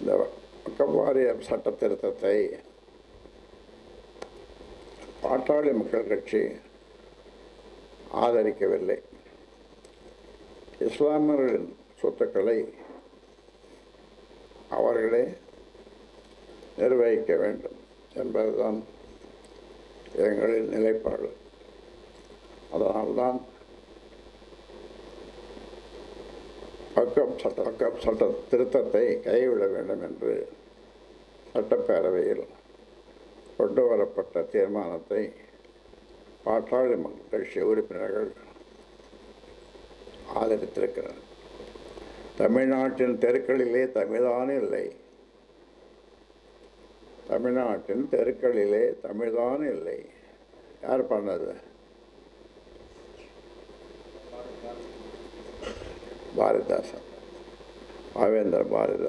இந்த வக்ஃப் சட்ட திருத்தத்தை பாட்டாளி மக்கள் கட்சி ஆதரிக்கவில்லை. இஸ்லாமியர்களின் சொத்துக்களை அவர்களே நிர்வகிக்க வேண்டும் என்பதுதான் எங்களின் நிலைப்பாடு. அதனால்தான் பக்கம் சட்ட பக்கம் சட்ட திருத்தத்தை கைவிட வேண்டும் என்று சட்டப்பேரவையில் கொண்டு வரப்பட்ட தீர்மானத்தை பாட்டாளி மக்கள் கட்சி உறுப்பினர்கள் ஆதரித்திருக்கிறார் தமிழ்நாட்டின் தெருக்களிலே தமிழ்தான் இல்லை. தமிழ்நாட்டின் தெருக்களிலே தமிழ்தான் இல்லை. யார் பண்ணது? भारतदास आवेंद्र भारतदास